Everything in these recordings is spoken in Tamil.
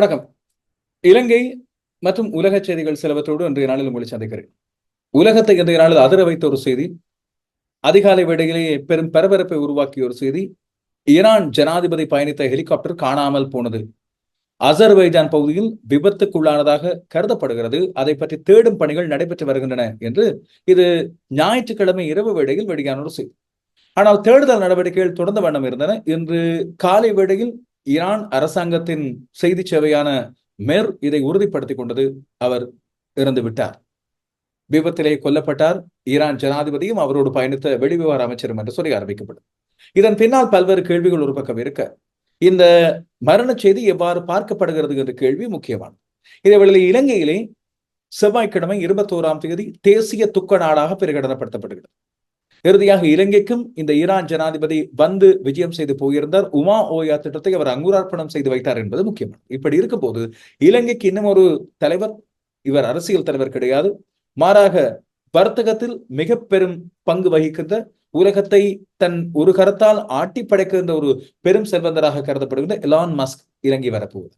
வணக்கம். இலங்கை மற்றும் உலக செய்திகள் சிலவற்றோடு இன்றைய நாளில் உங்களை சந்திக்கிறேன். உலகத்தை இன்றைய நாளில் அதிர வைத்த ஒரு செய்தி அதிகாலை வேடையிலேயே பெரும் பரபரப்பை உருவாக்கிய ஒரு செய்தி ஈரான் ஜனாதிபதி பயணித்த ஹெலிகாப்டர் காணாமல் போனது. அசர்பைஜான் பகுதியில் விபத்துக்குள்ளானதாக கருதப்படுகிறது. அதை பற்றி தேடும் பணிகள் நடைபெற்று வருகின்றன என்று இது ஞாயிற்றுக்கிழமை இரவு வேளையில் வெளியான ஒரு செய்தி. ஆனால் தேடுதல் நடவடிக்கைகள் தொடர்ந்த வண்ணம் இருந்தன. இன்று காலை வேளையில் ஈரான் அரசாங்கத்தின் செய்தி சேவையான மெர் இதை உறுதிப்படுத்திக் கொண்டது. அவர் இறந்து விட்டார். விபத்திலே கொல்லப்பட்டார். ஈரான் ஜனாதிபதியும் அவரோடு பயணித்த வெளிவிவகார அமைச்சரும் என்று சொல்லி ஆரம்பிக்கப்படும் இதன் பின்னால் பல்வேறு கேள்விகள் ஒரு பக்கம் இருக்க இந்த மரண செய்தி எவ்வாறு பார்க்கப்படுகிறது என்ற கேள்வி முக்கியமானது. இதேவேளை இலங்கையிலே செவ்வாய்க்கிழமை இருபத்தோராம் தேதி தேசிய துக்க நாடாக பிரகடனப்படுத்தப்படுகிறது. இறுதியாக இலங்கைக்கும் இந்த ஈரான் ஜனாதிபதி வந்து விஜயம் செய்து போயிருந்தார். உமா ஓயா திட்டத்தை அவர் அங்குரார்ப்பணம் செய்து வைத்தார் என்பது முக்கியமானது இப்படி இருக்கும் போது இலங்கைக்கு இன்னும் ஒரு தலைவர் இவர் அரசியல் தலைவர் கிடையாது. மாறாக வர்த்தகத்தில் மிக பெரும் பங்கு வகிக்கின்ற உலகத்தை தன் ஒரு கரத்தால் ஆட்டி படைக்கின்ற ஒரு பெரும் செல்வந்தராக கருதப்படுகின்ற எலான் மஸ்க் இறங்கி வரப்போவது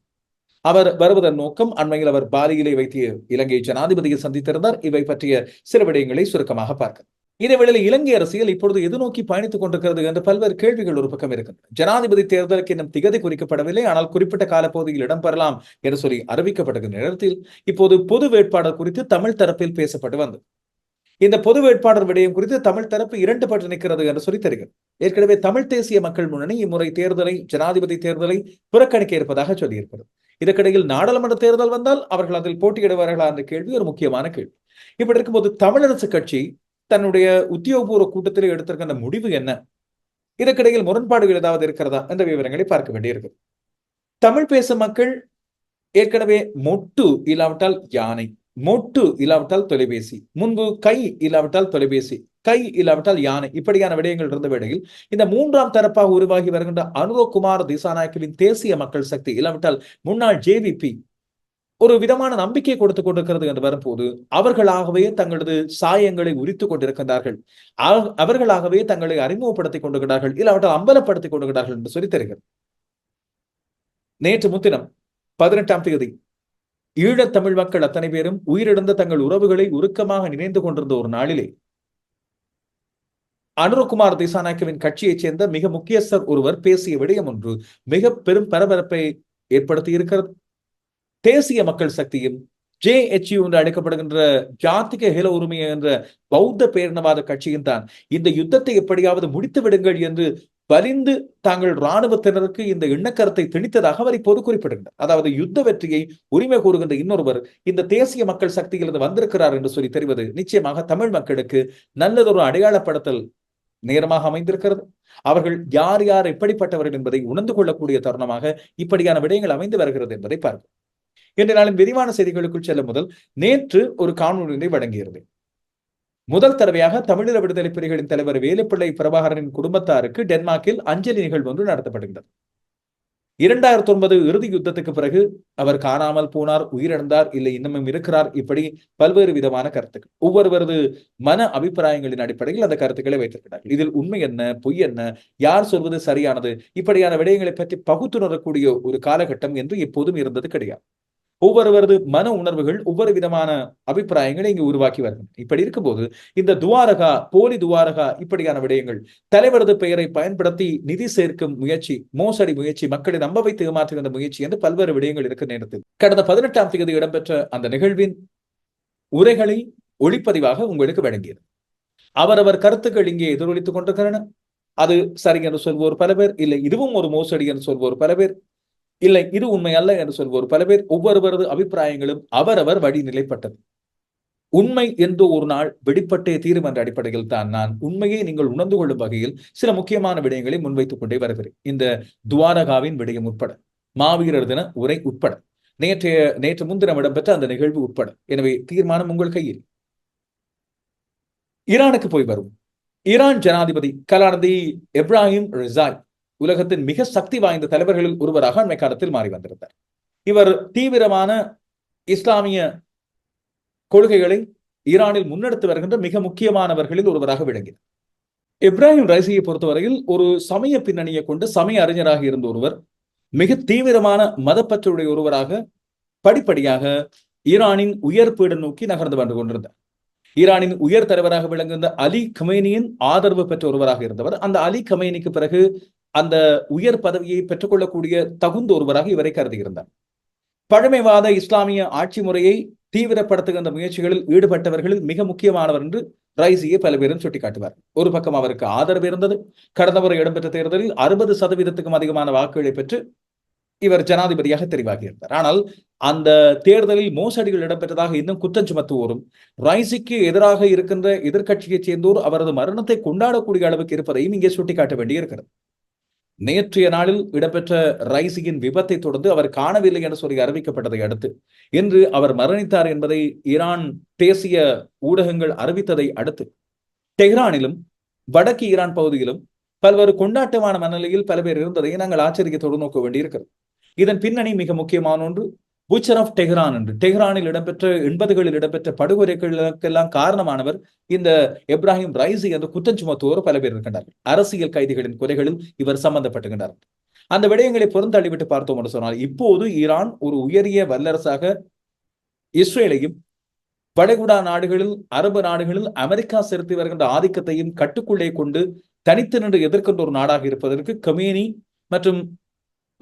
அவர் வருவதன் நோக்கம் அண்மையில் அவர் பாலியிலே வைத்திய இலங்கை ஜனாதிபதியை சந்தித்திருந்தார். இவை பற்றிய சில விடயங்களை சுருக்கமாக பார்க்க இதே வேளையில் இலங்கை அரசியல் இப்பொழுது எது நோக்கி பயணித்துக் கொண்டிருக்கிறது என்று பல்வேறு கேள்விகள் ஒரு பக்கம் இருக்கின்றன ஜனாதிபதி தேர்தலுக்கு இன்னும் திகதி குறிக்கப்படவில்லை. ஆனால் குறிப்பிட்ட காலப்பகுதியில் இடம்பெறலாம் என்று சொல்லி அறிவிக்கப்பட்டிருக்கிற நேரத்தில் இப்போது பொது வேட்பாளர் குறித்து தமிழ் தரப்பில் பேசப்பட்டு வந்தது. இந்த பொது வேட்பாளர் விடயம் குறித்து தமிழ் தரப்பு இரண்டு பட்டு நிற்கிறது என்று சொல்லி தெரிகிறது. ஏற்கனவே தமிழ் தேசிய மக்கள் முன்னணி இம்முறை தேர்தலை ஜனாதிபதி தேர்தலை புறக்கணிக்க இருப்பதாக சொல்லியிருக்கிறது. இதற்கிடையில் நாடாளுமன்ற தேர்தல் வந்தால் அவர்கள் அதில் போட்டியிடுவார்களா என்ற கேள்வி ஒரு முக்கியமான கேள்வி. இப்படி இருக்கும்போது தமிழரசு கட்சி தன்னுடைய உத்தியோகபூர்வ கூட்டத்தில் எடுத்திருக்கின்ற முடிவு என்ன? இதற்கிடையில் முரண்பாடுகள் ஏதாவது இருக்கிறதா? என்ற விவரங்களை பார்க்க வேண்டியிருக்கு. தமிழ் பேசும் மக்கள் ஏற்கனவே மொட்டு இல்லாவிட்டால் யானை மொட்டு இல்லாவிட்டால் தொலைபேசி முன்பு கை இல்லாவிட்டால் தொலைபேசி கை இல்லாவிட்டால் யானை இப்படியான விடயங்கள் இருந்த வேளையில் இந்த மூன்றாம் தரப்பாக உருவாகி வருகின்ற அனுரகுமார் திசாநாயக்கவின் தேசிய மக்கள் சக்தி இல்லாவிட்டால் முன்னாள் ஜேவிபி ஒரு விதமான நம்பிக்கை கொடுத்து கொண்டிருக்கிறது என்று வரும்போது அவர்களாகவே தங்களது சாயங்களை உரித்துக் கொண்டிருக்கின்றார்கள். அவர்களாகவே தங்களை அறிமுகப்படுத்திக் கொண்டிருக்கிறார்கள் இல்லாவிட்டால் அம்பலப்படுத்திக் கொண்டிருக்கிறார்கள் என்று சொல்லி தருகிறது. நேற்று முத்தினம் பதினெட்டாம் தேதி ஈழத் தமிழ் மக்கள் அத்தனை பேரும் உயிரிழந்த தங்கள் உறவுகளை உருக்கமாக நினைந்து கொண்டிருந்த ஒரு நாளிலே அனுரகுமார் திசாநாயக்கவின் கட்சியைச் சேர்ந்த மிக முக்கியஸ்தர் ஒருவர் பேசிய விடயம் ஒன்று மிக பெரும் பரபரப்பை ஏற்படுத்தி இருக்கிறது. தேசிய மக்கள் சக்தியும் ஜே எச் என்று அழைக்கப்படுகின்ற ஜாத்திக ஹேல உரிமை என்ற பௌத்த பேரினவாத கட்சியும் தான் இந்த யுத்தத்தை எப்படியாவது முடித்து விடுங்கள் என்று வலிந்து தாங்கள் இராணுவத்தினருக்கு இந்த எண்ணக்கருத்தை திணித்ததாக அவர் இப்போது குறிப்பிடுகின்றார். அதாவது யுத்த வெற்றியை உரிமை கூறுகின்ற இன்னொருவர் இந்த தேசிய மக்கள் சக்தியிலிருந்து வந்திருக்கிறார் என்று சொல்லி தெரிவது நிச்சயமாக தமிழ் மக்களுக்கு நல்லதொரு அடையாளப்படுத்தல் நேரமாக அமைந்திருக்கிறது. அவர்கள் யார் யார் எப்படிப்பட்டவர்கள் என்பதை உணர்ந்து கொள்ளக்கூடிய தருணமாக இப்படியான விடயங்கள் அமைந்து வருகிறது என்பதை பார்ப்போம். இன்று நாளின் விரிவான செய்திகளுக்குள் செல்லும் முதல் நேற்று ஒரு காணொலியை வழங்கியிருந்தேன் முதல் தடவையாக தமிழீழ விடுதலை புலிகளின் தலைவர் வேலுப்பிள்ளை பிரபாகரனின் குடும்பத்தாருக்கு டென்மார்க்கில் அஞ்சலி நிகழ்வு ஒன்று நடத்தப்படுகிறது. இரண்டாயிரத்தி ஒன்பது இறுதி யுத்தத்துக்கு பிறகு அவர் காணாமல் போனார் உயிரிழந்தார் இல்லை இன்னமும் இருக்கிறார் இப்படி பல்வேறு விதமான கருத்துக்கள். ஒவ்வொருவரது மன அபிப்பிராயங்களின் அடிப்படையில் அந்த கருத்துக்களை வைத்திருக்கிறார்கள் இதில் உண்மை என்ன பொய் என்ன யார் சொல்வது சரியானது இப்படியான விடயங்களை பற்றி பகுத்துணரக்கூடிய ஒரு காலகட்டம் என்று எப்போதும் இருந்தது கிடையாது. ஒவ்வொருவரது மன உணர்வுகள் ஒவ்வொரு விதமான அபிப்பிராயங்களை இங்கு உருவாக்கி வருகின்றன இப்படி இருக்கும்போது இந்த துவாரகா போலி துவாரகா இப்படியான விடயங்கள் தலைவரது பெயரை பயன்படுத்தி நிதி சேர்க்கும் முயற்சி மோசடி முயற்சி மக்களை நம்ப வைத்து ஏமாற்றுகின்ற முயற்சி என்று பல்வேறு விடயங்கள் இருக்கிற நேரத்தில். கடந்த பதினெட்டாம் தேதி இடம்பெற்ற அந்த நிகழ்வின் உரைகளை ஒளிப்பதிவாக உங்களுக்கு வழங்கியது. அவரவர் கருத்துக்கள் இங்கே எதிரொலித்துக் கொண்டிருக்கிறன அது சரி என்று சொல்வோர் பல பேர் இல்லை இதுவும் ஒரு மோசடி என்று சொல்வோர் பல பேர் இல்லை இது உண்மை அல்ல என்று சொல்வோர் பல பேர் ஒவ்வொருவரது அபிப்பிராயங்களும் அவரவர் வழி நிலைப்பட்டது உண்மை என்று ஒரு நாள் வெளிப்பட்டே தீரும் என்ற அடிப்படையில் தான் நான் உண்மையை நீங்கள் உணர்ந்து கொள்ளும் வகையில் சில முக்கியமான விடயங்களை முன்வைத்துக் கொண்டே வருகிறேன். இந்த துவாரகாவின் விடயம் உட்பட மாவீரர் தின உரை உட்பட நேற்றைய நேற்று முன்தினம் இடம்பெற்ற அந்த நிகழ்வு உட்பட. எனவே தீர்மானம் உங்கள் கையில். ஈரானுக்கு போய் வரும் ஈரான் ஜனாதிபதி கலாநிதி எப்ராஹிம் ரிசாய் உலகத்தின் மிக சக்தி வாய்ந்த தலைவர்களில் ஒருவராக அண்மை காலத்தில் மாறி வந்திருந்தார். இவர் தீவிரமான இஸ்லாமிய கொள்கைகளை ஈரானில் முன்னெடுத்து வருகின்ற மிக முக்கியமானவர்களில் ஒருவராக விளங்கினார். இப்ராஹிம் ரைசியை பொறுத்தவரையில் ஒரு சமய பின்னணியை கொண்டு சமய அறிஞராக இருந்த ஒருவர் மிக தீவிரமான மதப்பற்றுடைய ஒருவராக படிப்படியாக ஈரானின் உயர் பீடு நோக்கி நகர்ந்து வந்து கொண்டிருந்தார். ஈரானின் உயர் தலைவராக விளங்குகின்ற அலி கமேனியின் ஆதரவு பெற்ற ஒருவராக இருந்தவர். அந்த அலி கமேனிக்கு பிறகு அந்த உயர் பதவியை பெற்றுக்கொள்ளக்கூடிய தகுந்த ஒருவராக இவரை கருதுகிறார் பழமைவாத இஸ்லாமிய ஆட்சி முறையை தீவிரப்படுத்துகின்ற முயற்சிகளில் ஈடுபட்டவர்களில் மிக முக்கியமானவர் என்று ரைசியை பல பேரும் சுட்டிக்காட்டுவார். ஒரு பக்கம் அவருக்கு ஆதரவு இருந்தது. கடந்த முறை இடம்பெற்ற தேர்தலில் அறுபது சதவீதத்துக்கும் அதிகமான வாக்குகளை பெற்று இவர் ஜனாதிபதியாக தெரிவாகியிருந்தார். ஆனால் அந்த தேர்தலில் மோசடிகள் இடம்பெற்றதாக இன்னும் குற்றம் சுமத்துவோரும் ரைசிக்கு எதிராக இருக்கின்ற எதிர்கட்சியைச் சேர்ந்தோர் அவரது மரணத்தை கொண்டாடக்கூடிய அளவுக்கு இருப்பதையும் இங்கே சுட்டிக்காட்ட வேண்டியிருக்கிறது. நேற்றைய நாளில் இடம்பெற்ற ரைசியின் விபத்தை தொடர்ந்து அவர் காணவில்லை என சொல்லி அறிவிக்கப்பட்டதை அடுத்து இன்று அவர் மரணித்தார் என்பதை ஈரான் தேசிய ஊடகங்கள் அறிவித்ததை அடுத்து டெஹ்ரானிலும் வடக்கு ஈரான் பகுதியிலும் பல்வேறு கொண்டாட்டமான மனநிலையில் பல பேர் இருந்ததை நாங்கள் ஆச்சரியத்தோடு நோக்க வேண்டியிருக்கிறது. இதன் பின்னணி மிக முக்கியமான ஒன்று பூச்சர் ஆஃப் டெஹ்ரான் என்று டெஹ்ரானில் இடம்பெற்ற எண்பதுகளில் இடம்பெற்ற படுகொலைகளுக்கெல்லாம் காரணமானவர் இந்த எப்ராஹிம் ரைசி என்று குற்றம் சுமத்துவோர் பல பேர் இருக்கின்றார்கள் அரசியல் கைதிகளின் கொலைகளில் இவர் சம்பந்தப்பட்டுகின்றார் அந்த விடயங்களை புறந்தள்ளிவிட்டு பார்த்தோம் என்று சொன்னால் இப்போது ஈரான் ஒரு உயரிய வல்லரசாக இஸ்ரேலையும் வடகுடா நாடுகளில் அரபு நாடுகளில் அமெரிக்கா செலுத்தி வருகின்ற ஆதிக்கத்தையும் கட்டுக்குள்ளே கொண்டு தனித்து நின்று எதிர்க்கின்ற ஒரு நாடாக இருப்பதற்கு கமேனி மற்றும்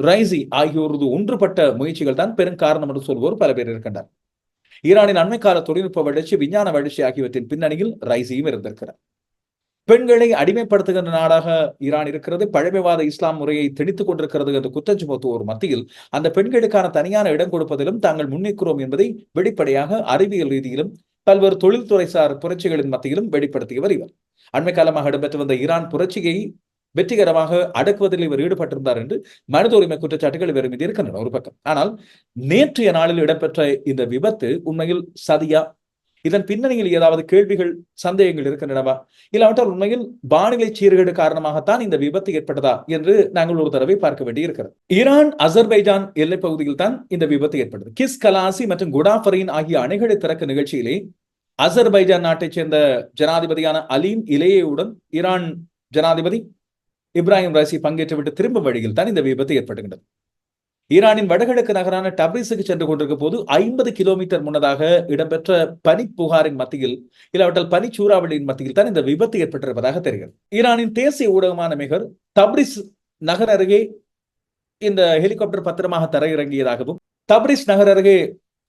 ரைசி ஆகியோரது ஒன்றுபட்ட முயற்சிகள் தான் பெரும் காரணம் என்று சொல்வோர் பல பேர் இருக்கின்றனர். ஈரானின் அண்மை கால தொழில்நுட்ப வளர்ச்சி விஞ்ஞான வளர்ச்சி ஆகியவற்றின் பின்னணியில் ரைசியும் இருந்திருக்கிறார். பெண்களை அடிமைப்படுத்துகின்ற நாடாக ஈரான் இருக்கிறது பழமைவாத இஸ்லாம் முறையை திணித்துக் கொண்டிருக்கிறது என்று குற்றம் சுமத்துவோர் மத்தியில் அந்த பெண்களுக்கான தனியான இடம் கொடுப்பதிலும் தாங்கள் முன்னிற்கிறோம் என்பதை வெளிப்படையாக அறிவியல் ரீதியிலும் பல்வேறு தொழில்துறை சார் புரட்சிகளின் மத்தியிலும் வெளிப்படுத்தியவர் இவர். அண்மை காலமாக இடம்பெற்று வந்த ஈரான் புரட்சியை வெற்றிகரமாக அடக்குவதில் இவர் ஈடுபட்டிருந்தார் என்று மனித உரிமை குற்றச்சாட்டுகள் இவர் மீது இருக்கின்றன ஒரு பக்கம். ஆனால் நேற்றைய நாளில் இடம்பெற்ற இந்த விபத்து உண்மையில் சதியா? இதன் பின்னணியில் ஏதாவது கேள்விகள் சந்தேகங்கள் இருக்கின்றனவா? இல்லாவிட்டால் உண்மையில் வானிலை சீர்கேடு காரணமாகத்தான் இந்த விபத்து ஏற்பட்டதா என்று நாங்கள் ஒரு தடவை பார்க்க வேண்டி இருக்கிறது ஈரான் அசர்பைஜான் எல்லை பகுதியில் தான் இந்த விபத்து ஏற்பட்டது. கிஸ் கலாசி மற்றும் குடாஃபரின் ஆகிய அணைகளை திறக்க நிகழ்ச்சியிலே அசர்பைஜான் நாட்டைச் சேர்ந்த ஜனாதிபதியான அலீம் இலேயுடன் ஈரான் ஜனாதிபதி இப்ராஹிம் ராசி பங்கேற்றுவிட்டு திரும்ப வழியில் தான் இந்த விபத்து ஏற்படுகின்றது. ஈரானின் வடகிழக்கு நகரான டப்ரிஸுக்கு சென்று கொண்டிருக்க போது ஐம்பது கிலோமீட்டர் முன்னதாக இடம்பெற்ற பனி புகாரின் மத்தியில் இல்லாவிட்டால் பனி சூறாவளியின் மத்தியில் தான் இந்த விபத்து ஏற்பட்டிருப்பதாக தெரிகிறது. ஈரானின் தேசிய ஊடகமான மிகர் தப்ரிஸ் நகர் அருகே இந்த ஹெலிகாப்டர் பத்திரமாக தரையிறங்கியதாகவும் தப்ரிஸ் நகர் அருகே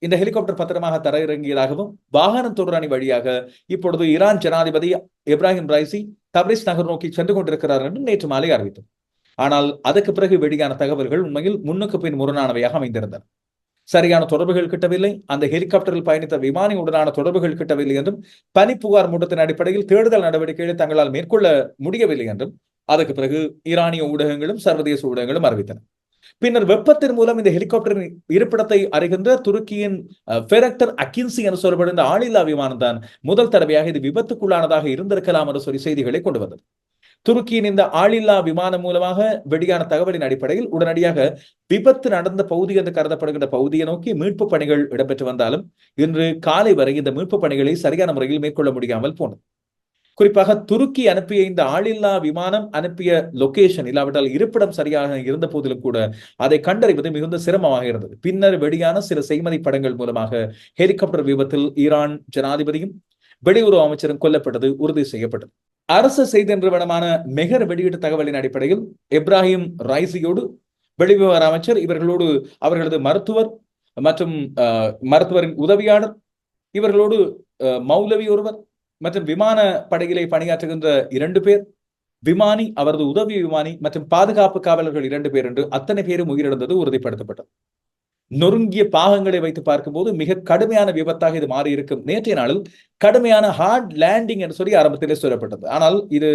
இந்த ஹெலிகாப்டர் பத்திரமாக தரையிறங்கியதாகவும் வாகன தொடரணி வழியாக இப்பொழுது ஈரான் ஜனாதிபதி இப்ராஹிம் ரைசி தப்ரிஸ் நகர் நோக்கி சென்று கொண்டிருக்கிறார் என்று நேற்று மாலை அறிவித்தோம். ஆனால் அதற்கு பிறகு வெளியான தகவல்கள் உண்மையில் முன்னுக்கு பின் முரணானவையாக அமைந்திருந்தன. சரியான தொடர்புகள் கிட்டவில்லை. அந்த ஹெலிகாப்டரில் பயணித்த விமானியுடனான தொடர்புகள் கிட்டவில்லை என்றும் பனி புகார் மூட்டத்தின் அடிப்படையில் தேடுதல் நடவடிக்கைகளை தங்களால் மேற்கொள்ள முடியவில்லை என்றும் அதற்கு பிறகு ஈரானிய ஊடகங்களும் சர்வதேச ஊடகங்களும் அறிவித்தன. பின்னர் வெப்பத்தின் மூலம் இந்த ஹெலிகாப்டரின் இருப்பிடத்தை அறிகின்ற துருக்கியின் பெரக்டர் அக்கின்சி என்று சொல்லப்படுகின்ற ஆளில்லா விமானம் தான் முதல் தடவையாக இது விபத்துக்குள்ளானதாக இருந்திருக்கலாம் என்று சொல்லி செய்திகளை கொண்டு வந்தது. துருக்கியின் இந்த ஆளில்லா விமானம் மூலமாக வெளியான தகவலின் அடிப்படையில் உடனடியாக விபத்து நடந்த பகுதி என்று கருதப்படுகின்ற பகுதியை நோக்கி மீட்பு பணிகள் இடம்பெற்று வந்தாலும் இன்று காலை வரை இந்த மீட்பு பணிகளை சரியான முறையில் மேற்கொள்ள முடியாமல் போனது. குறிப்பாக துருக்கி அனுப்பிய இந்த ஆளில்லா விமானம் அனுப்பிய லொகேஷன் இல்லாவிட்டால் இருப்பிடம் சரியாக இருந்த போதிலும் கூட அதை கண்டறிவது மிகுந்த சிரமமாக இருந்தது. பின்னர் வெளியான சில செய்மதி படங்கள் மூலமாக ஹெலிகாப்டர் விபத்தில் ஈரான் ஜனாதிபதியும் வெளியுறவு அமைச்சரும் கொல்லப்பட்டது உறுதி செய்யப்பட்டது. அரசு செய்தி நிறுவனமான மெகர் வெளியீட்டு தகவலின் அடிப்படையில் இப்ராஹிம் ரைசியோடு வெளிவிவகார அமைச்சர் இவர்களோடு அவர்களது மருத்துவர் மற்றும் மருத்துவரின் உதவியாளர் இவர்களோடு மௌலவி ஒருவர் மற்றும் விமான படையிலே பணியாற்றுகின்ற இரண்டு பேர் விமானி அவரது உதவி விமானி மற்றும் பாதுகாப்பு காவலர்கள் இரண்டு பேர் என்று அத்தனை பேரும் உயிரிழந்தது உறுதிப்படுத்தப்பட்டது. நொறுங்கிய பாகங்களை வைத்து பார்க்கும்போது மிக கடுமையான விபத்தாக இது மாறி இருக்கும் நேற்றைய நாளில் கடுமையான ஹார்ட் லேண்டிங் என்று சொல்லி ஆரம்பத்திலே சொல்லப்பட்டது. ஆனால் இது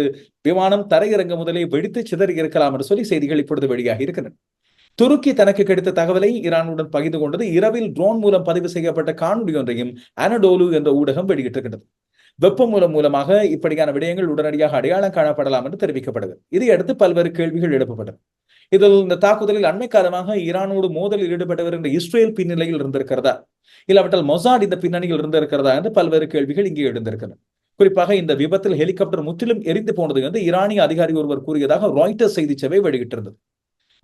விமானம் தரையிறங்க முதலே வெடித்து சிதறி இருக்கலாம் என்று சொல்லி செய்திகள் இப்பொழுது வெளியாகி இருக்கின்றன. துருக்கி தனக்கு கிடைத்த தகவலை ஈரானுடன் பகிர்ந்து கொண்டது இரவில் ட்ரோன் மூலம் பதிவு செய்யப்பட்ட காணொலி ஒன்றையும் அனடோலு என்ற ஊடகம் வெளியிட்டிருக்கிறது வெப்பம் மூலம் மூலமாக இப்படியான விடயங்கள் உடனடியாக அடையாளம் காணப்படலாம் என்று தெரிவிக்கப்படுது. இதையடுத்து பல்வேறு கேள்விகள் எழுப்பப்பட்டது. இதில் இந்த தாக்குதலில் அண்மை காலமாக ஈரானோடு மோதலில் ஈடுபட்டவர் என்ற இஸ்ரேல் பின்னிலையில் இருந்திருக்கிறதா? இல்லாவிட்டால் மொசாட் இந்த பின்னணியில் இருந்திருக்கிறதா என்று பல்வேறு கேள்விகள் இங்கே எழுந்திருக்கின்றன. குறிப்பாக இந்த விபத்தில் ஹெலிகாப்டர் முற்றிலும் எரிந்து போனது என்று ஈரானிய அதிகாரி ஒருவர் கூறியதாக ராய்டர்ஸ் செய்தி சேவை வெளியிட்டிருந்தது.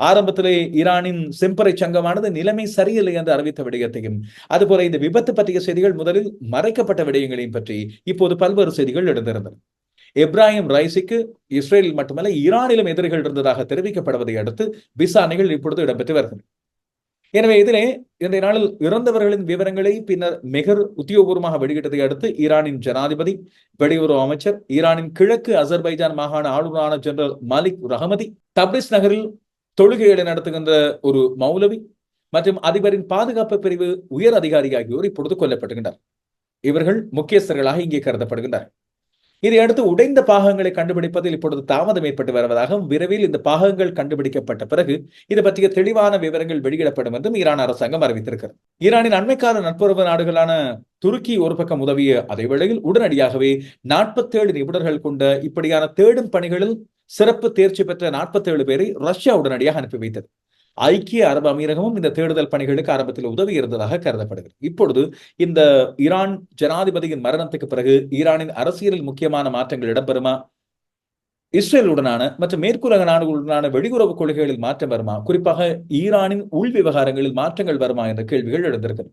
ஆரம்பத்திலே ஈரானின் செம்பறை சங்கமானது நிலைமை சரியில்லை என்று அறிவித்த விடயத்தையும் அதுபோல இந்த விபத்து பற்றிய செய்திகள் முதலில் மறைக்கப்பட்ட விடயங்களையும் பற்றி இப்போது பல்வேறு செய்திகள் எழுந்திருந்தன. இப்ராஹிம் ரைசிக்கு இஸ்ரேலில் மட்டுமல்ல ஈரானிலும் எதிரிகள் இருந்ததாக தெரிவிக்கப்படுவதை அடுத்து விசாரணைகள் இப்பொழுது இடம்பெற்று வருகின்றன. எனவே இதிலே இன்றைய நாளில் இறந்தவர்களின் விவரங்களை பின்னர் மிகர் உத்தியோகபூர்வமாக வெளியிட்டதை அடுத்து ஈரானின் ஜனாதிபதி வெளியுறவு அமைச்சர் ஈரானின் கிழக்கு அசர்பைஜான் மாகாண ஆளுநரான ஜெனரல் மாலிக் ரஹமதி தப்ரிஸ் நகரில் தொழுகைகளை நடத்துகின்ற ஒரு மௌலவி மற்றும் அதிபரின் பாதுகாப்பு பிரிவு உயர் அதிகாரி ஆகியோர் இப்பொழுது கொல்லப்பட்டுகின்றனர். இவர்கள் முக்கியஸ்தர்களாக இங்கே கருதப்படுகின்றனர். இதையடுத்து உடைந்த பாகங்களை கண்டுபிடிப்பதில் இப்பொழுது தாமதம் ஏற்பட்டு வருவதாகவும் விரைவில் இந்த பாகங்கள் கண்டுபிடிக்கப்பட்ட பிறகு இது பற்றிய தெளிவான விவரங்கள் வெளியிடப்படும் என்றும் ஈரான் அரசாங்கம் அறிவித்திருக்கிறது. ஈரானின் அண்மைக்கால நட்புறவு நாடுகளான துருக்கி ஒரு பக்கம் உதவிய அதே வேளையில் உடனடியாகவே நாற்பத்தேழு நிபுணர்கள் கொண்ட இப்படியான தேடும் பணிகளில் சிறப்பு தேர்ச்சி பெற்ற நாற்பத்தி ஏழு பேரை ரஷ்யா உடனடியாக அனுப்பி வைத்தது. ஐக்கிய அரபு அமீரகமும் இந்த தேடுதல் பணிகளுக்கு ஆரம்பத்தில் உதவி இருந்ததாக கருதப்படுகிறது. இப்பொழுது இந்த ஈரான் ஜனாதிபதியின் மரணத்துக்கு பிறகு ஈரானின் அரசியலில் முக்கியமான மாற்றங்கள் இடம்பெறுமா? இஸ்ரேலுடனான மற்றும் மேற்குலக நாடுகளுடனான வெளியுறவு கொள்கைகளில் மாற்றம் வருமா? குறிப்பாக ஈரானின் உள் விவகாரங்களில் மாற்றங்கள் வருமா என்ற கேள்விகள் எழுந்திருக்கிறது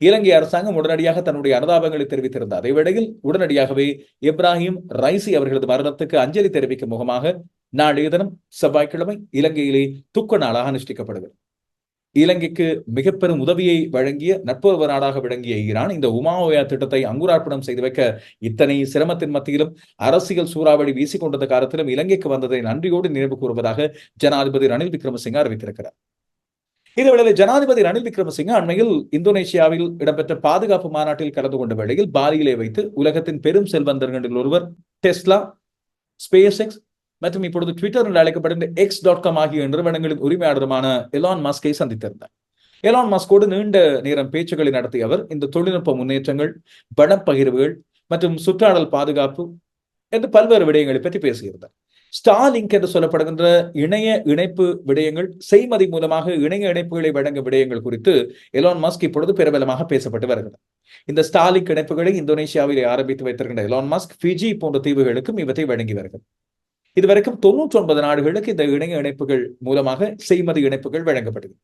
இலங்கை அரசாங்கம் உடனடியாக தன்னுடைய அனுதாபங்களை தெரிவித்திருந்த அதேவேளையில் உடனடியாகவே இப்ராஹிம் ரைசி அவர்களது மரணத்துக்கு அஞ்சலி தெரிவிக்கும் முகமாக நாளைய தினம் செவ்வாய்க்கிழமை இலங்கையிலே துக்க நாளாக அனுஷ்டிக்கப்படுகிறது. இலங்கைக்கு மிக பெரும் உதவியை வழங்கிய நட்புறவு நாடாக விளங்கிய ஈரான் இந்த உமாவோயா திட்டத்தை அங்குரார்ப்பணம் செய்து வைக்க இத்தனை சிரமத்தின் மத்தியிலும் அரசியல் சூறாவளி வீசிக்கொண்டத காலத்திலும் இலங்கைக்கு வந்ததை நன்றியோடு நினைவு கூறுவதாக ஜனாதிபதி ரணில் விக்ரமசிங்க அறிவித்திருக்கிறார். இதேவேளை ஜனாதிபதி ரணில் விக்ரமசிங்க அண்மையில் இந்தோனேஷியாவில் இடம்பெற்ற பாதுகாப்பு மாநாட்டில் கலந்து கொண்ட வேளையில் பாலியிலே வைத்து உலகத்தின் பெரும் செல்வந்தர்களில் ஒருவர் டெஸ்லா ஸ்பேஸ் எக்ஸ் மற்றும் இப்பொழுது ட்விட்டர் என்று அழைக்கப்படுகின்ற எக்ஸ் டாட் காம் ஆகிய நிறுவனங்களின் உரிமையாளருமான எலான் மாஸ்கை சந்தித்திருந்தார். எலான் மாஸ்கோடு நீண்ட நேரம் பேச்சுக்களை நடத்திய அவர் இந்த தொழில்நுட்ப முன்னேற்றங்கள் பணப்பகிர்வுகள் மற்றும் சுற்றாடல் பாதுகாப்பு என்று பல்வேறு விடயங்களை பற்றி பேசியிருந்தார். ஸ்டாலிங்க் என்று சொல்லப்படுகின்ற இணைய இணைப்பு விடயங்கள் செய்மதி மூலமாக இணைய இணைப்புகளை வழங்கும் விடயங்கள் குறித்து எலான் மாஸ்க் இப்பொழுது பிரபலமாக பேசப்பட்டு வருகிறது. இந்த ஸ்டாலிக் இணைப்புகளை இந்தோனேஷியாவில் ஆரம்பித்து வைத்திருக்கின்ற எலான் மாஸ்க் பிஜி போன்ற தீவுகளுக்கும் இவற்றை வழங்கி வருகிறது. இதுவரைக்கும் தொன்னூற்றி ஒன்பது நாடுகளுக்கு இந்த இணைய இணைப்புகள் மூலமாக செய்மதி இணைப்புகள் வழங்கப்படுகிறது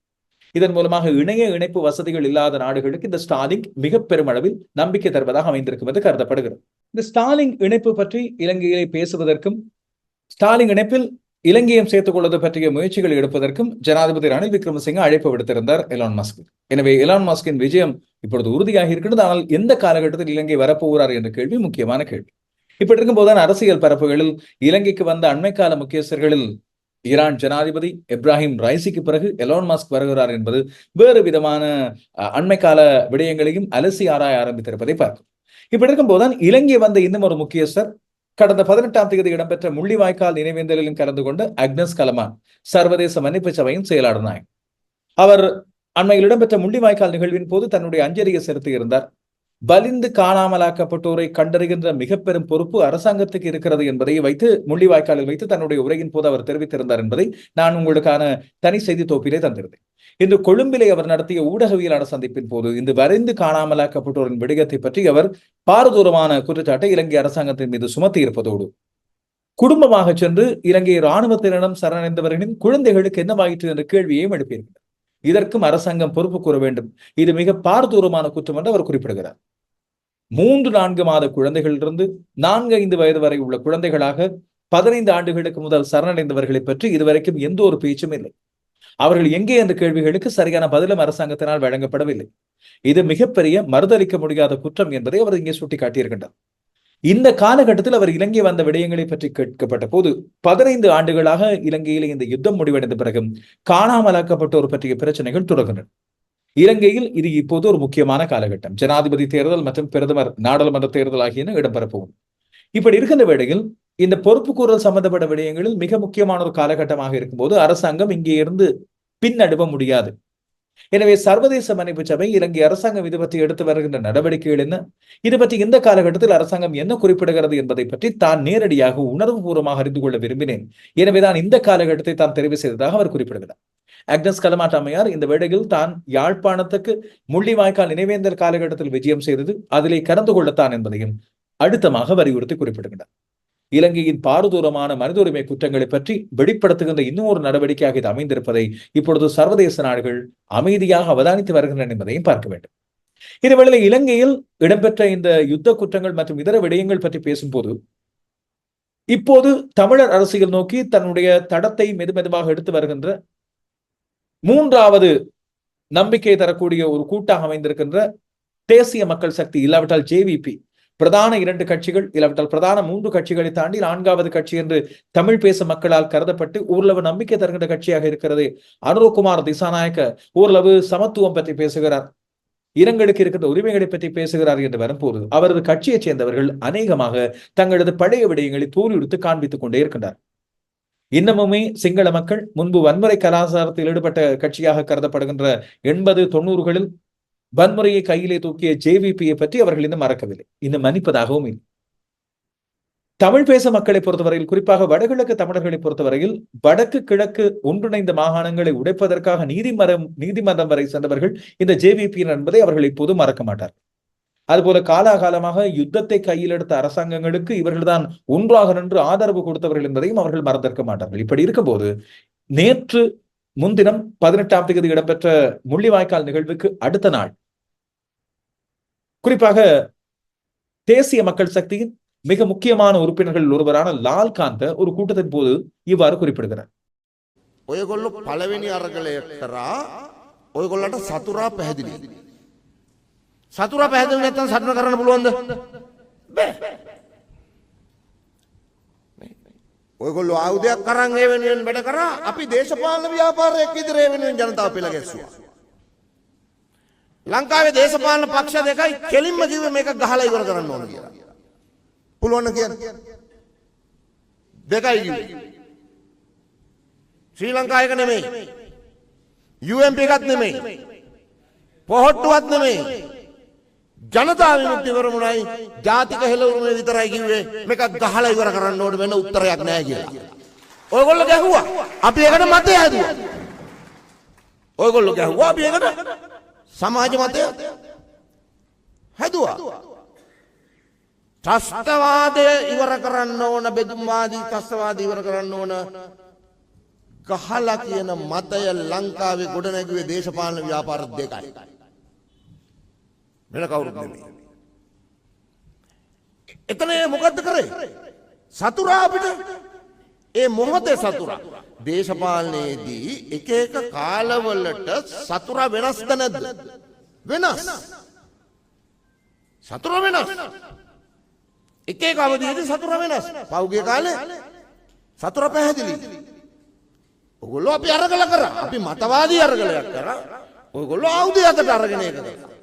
இதன் மூலமாக இணைய இணைப்பு வசதிகள் இல்லாத நாடுகளுக்கு இந்த ஸ்டாலிங் மிக பெருமளவில் நம்பிக்கை தருவதாக அமைந்திருக்கும் என்று கருதப்படுகிறது. இந்த ஸ்டாலிங் இணைப்பு பற்றி இலங்கையிலே பேசுவதற்கும் ஸ்டாலின் இணைப்பில் இலங்கையும் சேர்த்துக் கொள்வது பற்றிய முயற்சிகள் எடுப்பதற்கும் ஜனாதிபதி ரணில் விக்ரமசிங்க அழைப்பு விடுத்திருந்தார் எலான் மஸ்க். எனவே எலான் மஸ்கின் விஜயம் இப்பொழுது உறுதியாக இருக்கிறது ஆனால் எந்த காலகட்டத்தில் இலங்கை வரப்போகிறார் என்ற கேள்வி முக்கியமான கேள்வி. இப்படி இருக்கும்போதுதான் அரசியல் பரப்புகளில் இலங்கைக்கு வந்த அண்மைக்கால முக்கியஸ்தர்களில் ஈரான் ஜனாதிபதி இப்ராஹிம் ரைசிக்கு பிறகு எலான் மாஸ்க் வருகிறார் என்பது வேறு விதமான அண்மை கால விடயங்களையும் அலசி ஆராய ஆரம்பித்திருப்பதை பார்க்கும் இப்படி இருக்கும்போதுதான் இலங்கை வந்த இன்னும் ஒரு முக்கியஸ்தர் கடந்த பதினெட்டாம் தேதி இடம்பெற்ற முள்ளிவாய்க்கால் நினைவேந்தலிலும் கலந்து கொண்டு அக்னஸ் கலமான் சர்வதேச மன்னிப்பு சபையின் செயலாளர் நாயக். அவர் அண்மையில் இடம்பெற்ற முள்ளிவாய்க்கால் நிகழ்வின் போது தன்னுடைய அஞ்சலியை செலுத்தியிருந்தார் வலிந்து காணாமலாக்கப்பட்டோரை கண்டறிகின்ற மிக பெரும் பொறுப்பு அரசாங்கத்துக்கு இருக்கிறது என்பதை வைத்து முள்ளிவாய்க்காலில் வைத்து தன்னுடைய உரையின் போது அவர் தெரிவித்திருந்தார் என்பதை நான் உங்களுக்கான தனி செய்தி தொகுப்பிலே தந்திருந்தேன். இன்று கொழும்பிலே அவர் நடத்திய ஊடகவியலாளர் சந்திப்பின் போது இந்த வரைந்து காணாமலாக்கப்பட்டோரின் விடயத்தை பற்றி அவர் பாரதூரமான குற்றச்சாட்டை இலங்கை அரசாங்கத்தின் மீது சுமத்தி இருப்பதோடு. குடும்பமாக சென்று இலங்கை இராணுவத்தினரிடம் சரணடைந்தவர்களின் குழந்தைகளுக்கு என்னவாயிற்று என்ற கேள்வியையும் எழுப்பியிருக்கிறார். இதற்கும் அரசாங்கம் பொறுப்பு கூற வேண்டும். இது மிக பாரதூரமான குற்றம் என்று அவர் குறிப்பிடுகிறார். மூன்று நான்கு மாத குழந்தைகளிலிருந்து நான்கு ஐந்து வயது வரை உள்ள குழந்தைகளாக பதினைந்து ஆண்டுகளுக்கு முதல் சரணடைந்தவர்களை பற்றி இதுவரைக்கும் எந்த ஒரு பேச்சும் இல்லை. அவர்கள் எங்கே என்ற கேள்விகளுக்கு சரியான பதிலும் அரசாங்கத்தினால் வழங்கப்படவில்லை. இது மிகப்பெரிய மறுதளிக்க முடியாத குற்றம் என்பதை அவர் இங்கே சுட்டிக்காட்டியிருக்கின்றார். இந்த காலகட்டத்தில் அவர் இலங்கை வந்த விடயங்களை பற்றி கேட்கப்பட்ட போது பதினைந்து ஆண்டுகளாக இலங்கையில் இந்த யுத்தம் முடிவடைந்த பிறகு காணாமலாக்கப்பட்டோர் பற்றிய பிரச்சனைகள் தொடர்கின்றன. இலங்கையில் இது இப்போது ஒரு முக்கியமான காலகட்டம். ஜனாதிபதி தேர்தல் மற்றும் பிரதமர் நாடாளுமன்ற தேர்தல் ஆகியன இடம்பெறப்போகும் இப்படி இருக்கின்ற வேளையில் இந்த பொறுப்பு கூறல் சம்பந்தப்பட்ட விடயங்களில் மிக முக்கியமான ஒரு காலகட்டமாக இருக்கும்போது அரசாங்கம் இங்கே இருந்து பின்னடுவ முடியாது. எனவே சர்வதேச மன்னிப்பு சபை இலங்கை அரசாங்கம் இது பற்றி எடுத்து வருகின்ற நடவடிக்கைகள் என்ன? இது பற்றி இந்த காலகட்டத்தில் அரசாங்கம் என்ன குறிப்பிடுகிறது என்பதை பற்றி தான் நேரடியாக உணர்வுபூர்வமாக அறிந்து கொள்ள விரும்பினேன். எனவேதான் இந்த காலகட்டத்தை தான் தெரிவு செய்ததாக அவர் குறிப்பிடுகிறார். அக்னஸ் கலமாட் அம்மையார் இந்த வேளையில் தான் யாழ்ப்பாணத்துக்கு முள்ளிவாய்க்கால் நினைவேந்தர் காலகட்டத்தில் விஜயம் செய்தது அதிலே கலந்து கொள்ளத்தான் என்பதையும் அழுத்தமாக வலியுறுத்தி குறிப்பிடுகிறார். இலங்கையின் பாரதூரமான மனித உரிமை குற்றங்களை பற்றி வெளிப்படுத்துகின்ற இன்னொரு நடவடிக்கையாக இது அமைந்திருப்பதை இப்பொழுது சர்வதேச நாடுகள் அமைதியாக அவதானித்து வருகின்றன என்பதையும் பார்க்க வேண்டும். இதுவேளை இலங்கையில் இடம்பெற்ற இந்த யுத்த குற்றங்கள் மற்றும் இதர விடயங்கள் பற்றி பேசும்போது இப்போது தமிழர் அரசியல் நோக்கி தன்னுடைய தடத்தை மெதுமெதுவாக எடுத்து வருகின்ற மூன்றாவது நம்பிக்கை தரக்கூடிய ஒரு கூட்டாக அமைந்திருக்கின்ற தேசிய மக்கள் சக்தி இல்லாவிட்டால் ஜேவிபி பிரதான இரண்டு கட்சிகள் இல்லாவிட்டால் பிரதான மூன்று கட்சிகளை தாண்டி நான்காவது கட்சி என்று தமிழ் பேசும் மக்களால் கருதப்பட்டு ஓரளவு நம்பிக்கை தருகின்ற கட்சியாக இருக்கிறது. அனுரகுமார் திசாநாயக்க ஓரளவு சமத்துவம் பற்றி பேசுகிறார். இரங்கலுக்கு இருக்கின்ற உரிமைகளை பற்றி பேசுகிறார் என்று வரும்போது அவரது கட்சியைச் சேர்ந்தவர்கள் அநேகமாக தங்களது பழைய விடயங்களை தூரியுடுத்து காண்பித்துக் கொண்டே இருக்கின்றார். இன்னமுமே சிங்கள மக்கள் முன்பு வன்முறை கலாச்சாரத்தில் ஈடுபட்ட கட்சியாக கருதப்படுகின்ற எண்பது தொண்ணூறுகளில் வன்முறையை கையிலே தூக்கிய ஜேவிபியை பற்றி அவர்கள் இன்னும் மறக்கவில்லை. இன்னும் மன்னிப்பதாகவும் இல்லை. தமிழ் பேச மக்களை பொறுத்தவரையில் குறிப்பாக வடகிழக்கு தமிழர்களை பொறுத்தவரையில் வடக்கு கிழக்கு ஒன்றிணைந்த மாகாணங்களை உடைப்பதற்காக நீதிமன்றம் நீதிமன்றம் வரை சென்றவர்கள் இந்த ஜேவிபியினர் என்பதை அவர்கள் இப்போது மறக்க மாட்டார் அதுபோல காலாகாலமாக யுத்தத்தை கையில் எடுத்த அரசாங்கங்களுக்கு இவர்கள்தான் ஒன்றாக நின்று ஆதரவு கொடுத்தவர்கள் என்பதையும் அவர்கள் மறந்திருக்க மாட்டார்கள். இப்படி இருக்கும்போது நேற்று முன்தினம் பதினெட்டாம் தேதி இடம்பெற்ற முள்ளிவாய்க்கால் நிகழ்வுக்கு அடுத்த நாள் குறிப்பாக தேசிய மக்கள் சக்தியின் மிக முக்கியமான உறுப்பினர்கள் ஒருவரான லால்காந்த ஒரு கூட்டத்தின் போது இவ்வாறு குறிப்பிடுகிறார் ඔයගොල්ලො පළවෙනි අරගලය කරා ඔයගොල්ලට සතුරා පැහැදිලි. සතුරා පැහැදිලි නැත්තම් සටන කරන්න පුළුවන්ද? බෑ. ඔයගොල්ලෝ ආයුධයක් කරන් ඒ වෙනුවෙන් වැඩ කරා අපි දේශපාලන ව්‍යාපාරයක් විදිහට ඒ වෙනුවෙන් ජනතාව පිළ ගැස්සුවා. ලංකාවේ දේශපාලන පක්ෂ දෙකයි කෙලින්ම කිව්වේ මේක ගහලා ඉවර කරන්න ඕන කියලා. පුළුවන් කියන්න. දෙකයි කිව්වේ. ශ්‍රී ලංකා එක නෙමෙයි. UMP එකත් නෙමෙයි. පොහොට්ටුවත් නෙමෙයි. ජනතා විමුක්ති වරමුණයි ජාතික හෙළවුරුමේ විතරයි කිව්වේ මේක ගහලා ඉවර කරන්න ඕනේ වෙන උත්තරයක් නැහැ කියලා. ඔයගොල්ලෝ ගැහුවා. අපි ඒකට මතය හැදුවා. ඔයගොල්ලෝ ගැහුවා අපි ඒකට සමාජ මතය හැදුවා. ත්‍රස්තවාදය ඉවර කරන්න ඕන බෙදුම්වාදී ත්‍රස්තවාද ඉවර කරන්න ඕන ගහලා කියන මතය ලංකාවේ ගොඩනැගුවේ දේශපාලන ව්‍යාපාර දෙකයි. වෙන කවුරුත් නෙමෙයි. එතන ඒ මොකද්ද කරේ? සතුරා අපිට ඒ මොහොතේ සතුරා දේශපාලනයේදී එක එක කාලවලට සතුරා වෙනස්ද නැද්ද? වෙනස්. සතුරා වෙනස්. එක එක අවධියේදී සතුරා වෙනස්. පෞගිය කාලේ සතුරා පැහැදිලි. ඔගොල්ලෝ අපි අරගල කරා. අපි මතවාදී අරගලයක් කරා. ඔයගොල්ලෝ ආයුධය අතට අරගෙන ඒක කරා.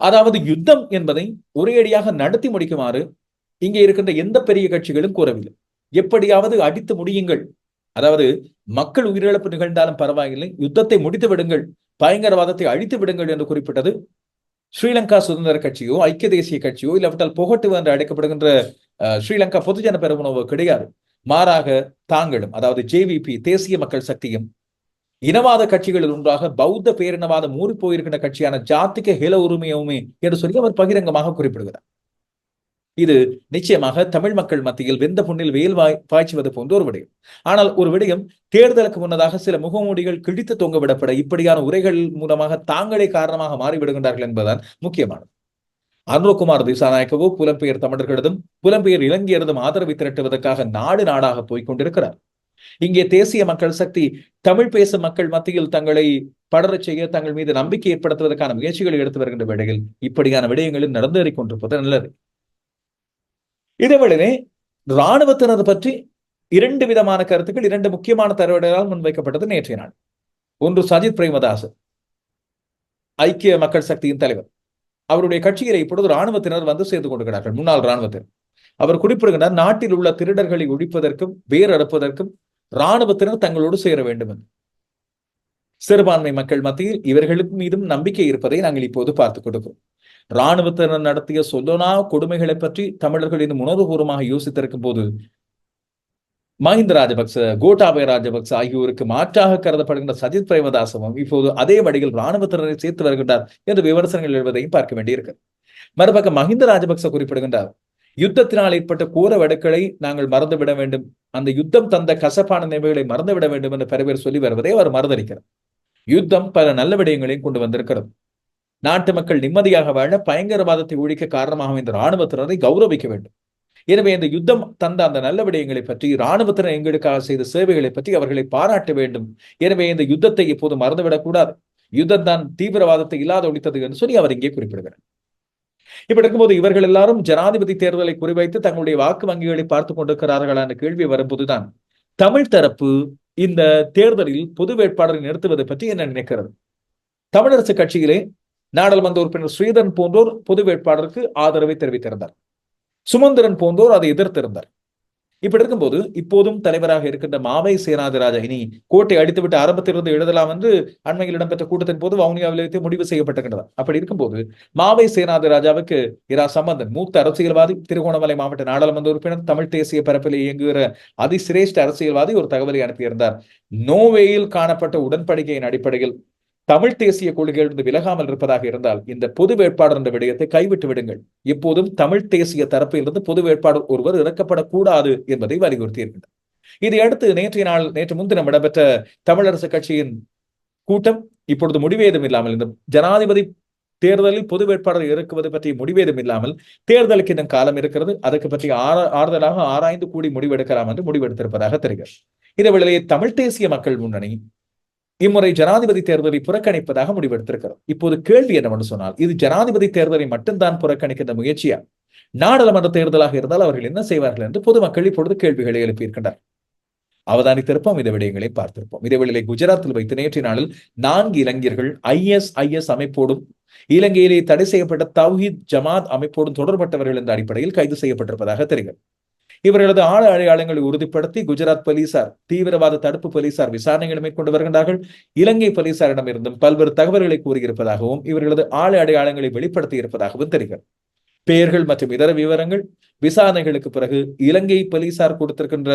அதாவது யுத்தம் என்பதை ஒரேடியாக நடத்தி முடிக்குமாறு இங்கே இருக்கின்ற எந்த பெரிய கட்சிகளும் கூறவில்லை. எப்படியாவது அடித்து முடியுங்கள். அதாவது மக்கள் உயிரிழப்பு நிகழ்ந்தாலும் பரவாயில்லை யுத்தத்தை முடித்து விடுங்கள் பயங்கரவாதத்தை அழித்து விடுங்கள் என்று குறிப்பிட்டது ஸ்ரீலங்கா சுதந்திர கட்சியோ ஐக்கிய தேசிய கட்சியோ இல்லாவிட்டால் புகட்டுவு என்று அழைக்கப்படுகின்ற அஹ், ஸ்ரீலங்கா பொதுஜன பெருமுனவோ கிடையாது. மாறாக தாங்களும் அதாவது ஜேவிபி தேசிய மக்கள் சக்தியும் இனவாத கட்சிகளில் ஒன்றாக பௌத்த பேரினவாதம் ஊறி போயிருக்கின்ற கட்சியான ஜாத்திக ஹில உரிமையுமே என்று சொல்லி அவர் பகிரங்கமாக குறிப்பிடுகிறார். இது நிச்சயமாக தமிழ் மக்கள் மத்தியில் வெந்த புண்ணில் வெயில் வாய் பாய்ச்சுவது போன்ற ஒரு விடயம். ஆனால் ஒரு விடயம் தேர்தலுக்கு முன்னதாக சில முகமூடிகள் கிழித்து தொங்கவிடப்பட இப்படியான உரைகள் மூலமாக தாங்களே காரணமாக மாறிவிடுகின்றார்கள் என்பதுதான் முக்கியமானது. அருண்குமார் திசாநாயக்கவோ புலம்பெயர் தமிழர்களிடம் புலம்பெயர் இலங்கையரதும் ஆதரவை திரட்டுவதற்காக நாடு நாடாக போய்க் கொண்டிருக்கிறார். இங்கே தேசிய மக்கள் சக்தி தமிழ் பேசும் மக்கள் மத்தியில் தங்களை படரச் செய்ய தங்கள் மீது நம்பிக்கை ஏற்படுத்துவதற்கான முயற்சிகளை எடுத்து வருகின்ற வேளையில் இப்படியான விடயங்களில் நடந்தேறிக் கொண்டிருப்பது நல்லது. இதேவேளை இராணுவத்தினர் பற்றி இரண்டு விதமான கருத்துக்கள் இரண்டு முக்கியமான தரவுகளால் முன்வைக்கப்பட்டது நேற்றைய நாள். ஒன்று சஜித் பிரேமதாஸ் ஐக்கிய மக்கள் சக்தியின் தலைவர். அவருடைய கட்சியிலே இப்பொழுது இராணுவத்தினர் வந்து சேர்ந்து கொண்டிருக்கிறார்கள் முன்னாள் இராணுவத்தினர். அவர் குறிப்பிடுகிறார் நாட்டில் உள்ள திருடர்களை ஒழிப்பதற்கும் வேர் அறுப்பதற்கும் இராணுவத்தினர் தங்களோடு சேர வேண்டும் என்று சிறுபான்மை மக்கள் மத்தியில் இவர்களுக்கு மீதும் நம்பிக்கை இருப்பதை நாங்கள் இப்போது பார்த்துக் கொடுக்கிறோம் இராணுவத்தினர் நடத்திய சொல்லனா கொடுமைகளை பற்றி தமிழர்கள் இன்னும் உணர்வுபூர்வமாக யோசித்திருக்கும் போது மஹிந்த ராஜபக்ச கோட்டாபய ராஜபக்ச ஆகியோருக்கு மாற்றாக கருதப்படுகின்ற சஜித் பிரேமதாசமும் இப்போது அதே வழியில் இராணுவத்தினரை சேர்த்து வருகின்றார் என்று விமர்சனங்கள் எழுவதையும் பார்க்க வேண்டியிருக்கு மறுபக்கம் மஹிந்த ராஜபக்ச குறிப்பிடுகின்றார் யுத்தத்தினால் ஏற்பட்ட கோர வடுக்களை நாங்கள் மறந்துவிட வேண்டும். அந்த யுத்தம் தந்த கசப்பான நினைவுகளை மறந்துவிட வேண்டும் என்று பல பேர் சொல்லி வருவதை அவர் மறந்திருக்கிறார். யுத்தம் பல நல்ல விடயங்களையும் கொண்டு வந்திருக்கிறது. நாட்டு மக்கள் நிம்மதியாக வாழ பயங்கரவாதத்தை ஒழிக்க காரணமாக இந்த இராணுவத்தினரை கௌரவிக்க வேண்டும். எனவே இந்த யுத்தம் தந்த அந்த நல்ல விடயங்களை பற்றி இராணுவத்தினர் எங்களுக்காக செய்த சேவைகளை பற்றி அவர்களை பாராட்ட வேண்டும். எனவே இந்த யுத்தத்தை இப்போது மறந்துவிடக் கூடாது. யுத்தம் தான் தீவிரவாதத்தை இல்லாத ஒழித்தது என்று சொல்லி அவர் இங்கே குறிப்பிடுகிறார். இப்ப இருக்கும்போது இவர்கள் எல்லாரும் ஜனாதிபதி தேர்தலை குறிவைத்து தங்களுடைய வாக்கு வங்கிகளை பார்த்து கொண்டிருக்கிறார்களான கேள்வி வரும்போதுதான் தமிழ் தரப்பு இந்த தேர்தலில் பொது வேட்பாளரை நிறுத்துவதை பற்றி என்ன நினைக்கிறது? தமிழரசு கட்சியிலே நாடாளுமன்ற உறுப்பினர் ஸ்ரீதரன் போன்றோர் பொது வேட்பாளருக்கு ஆதரவை தெரிவித்திருந்தார். சுமந்திரன் போன்றோர் அதை எதிர்த்திருந்தார். இப்படி இருக்கும்போது இப்போதும் தலைவராக இருக்கின்ற மாவை சேனாதிராஜா இனி கோட்டை அடித்துவிட்டு ஆரம்பத்திலிருந்து எழுதலாம் என்று அண்மையில் இடம்பெற்ற கூட்டத்தின் போது வவுனியாவில் வைத்து முடிவு செய்யப்பட்டிருக்கின்றது. அப்படி இருக்கும்போது மாவை சேனாதிராஜாவுக்கு இரா சம்பந்தன் மூத்த அரசியல்வாதி திருகோணமலை மாவட்ட நாடாளுமன்ற உறுப்பினர் தமிழ் தேசிய பரப்பில் இயங்குகிற அதிசிரேஷ்ட அரசியல்வாதி ஒரு தகவலை அனுப்பியிருந்தார். நோவேயில் காணப்பட்ட உடன்படிக்கையின் அடிப்படையில் தமிழ் தேசிய கொள்கையிலிருந்து விலகாமல் இருப்பதாக இருந்தால் இந்த பொது வேட்பாளர் என்ற விடயத்தை கைவிட்டு விடுங்கள். இப்போதும் தமிழ் தேசிய தரப்பிலிருந்து பொது வேட்பாளர் ஒருவர் இறக்கப்படக்கூடாது என்பதை வலியுறுத்தி இருக்கின்றார் இதையடுத்து நேற்றைய நாள் நேற்று முன்தினம் இடம்பெற்ற தமிழரசு கட்சியின் கூட்டம் இப்பொழுது முடிவேதும் இல்லாமல் இந்த ஜனாதிபதி தேர்தலில் பொது வேட்பாளர் இறக்குவது பற்றி முடிவேதும் இல்லாமல் தேர்தலுக்கு இன்னும் காலம் இருக்கிறது. அதற்கு பற்றி ஆற ஆறுதலாக ஆராய்ந்து கூடி முடிவெடுக்கலாம் என்று முடிவெடுத்திருப்பதாக தெரிகிறது. இதே வேளையில் தமிழ் தேசிய மக்கள் முன்னணி இம்முறை ஜனாதிபதி தேர்தலை புறக்கணிப்பதாக முடிவெடுத்திருக்கிறோம். இப்போது கேள்வி என்னவென்று சொன்னால் இது ஜனாதிபதி தேர்தலை மட்டும்தான் புறக்கணிக்கின்ற முயற்சியா? நாடாளுமன்ற தேர்தலாக இருந்தால் அவர்கள் என்ன செய்வார்கள் என்று பொதுமக்கள் இப்பொழுது கேள்விகளை எழுப்பியிருக்கின்றனர். அவதானித்திருப்போம் இந்த விடயங்களை பார்த்திருப்போம். இதேவேளை குஜராத்தில் வைத்து நேற்றைய நாளில் நான்கு இளைஞர்கள் ஐஎஸ் ஐஎஸ் அமைப்போடும் இலங்கையிலே தடை செய்யப்பட்ட தவ்ஹீத் ஜமாத் அமைப்போடும் தொடர்பட்டவர்கள் என்ற அடிப்படையில் கைது செய்யப்பட்டிருப்பதாக தெரிகிறது. இவர்களது ஆழ அடையாளங்களை உறுதிப்படுத்தி குஜராத் போலீசார் தீவிரவாத தடுப்பு போலீசார் விசாரணைகளை மேற்கொண்டு வருகின்றார்கள். இலங்கை போலீசாரிடமிருந்தும் பல்வேறு தகவல்களை கூறியிருப்பதாகவும் இவர்களது ஆழ அடையாளங்களை வெளிப்படுத்தி இருப்பதாகவும் தெரிகிறது. பெயர்கள் மற்றும் இதர விவரங்கள் விசாரணைகளுக்கு பிறகு இலங்கை போலீசார் கொடுத்திருக்கின்ற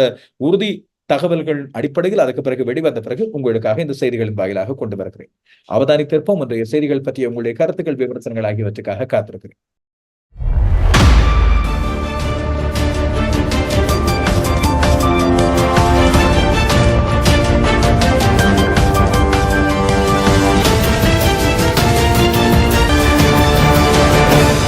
உறுதி தகவல்கள் அடிப்படையில் அதுக்கு பிறகு வெளிவந்த பிறகு உங்களுக்காக இந்த செய்திகளின் வாயிலாக கொண்டு வருகிறேன். அவதானித்திருப்போம். இன்றைய செய்திகள் பற்றிய உங்களுடைய கருத்துக்கள் விமர்சனங்கள் ஆகியவற்றுக்காக காத்திருக்கிறேன்.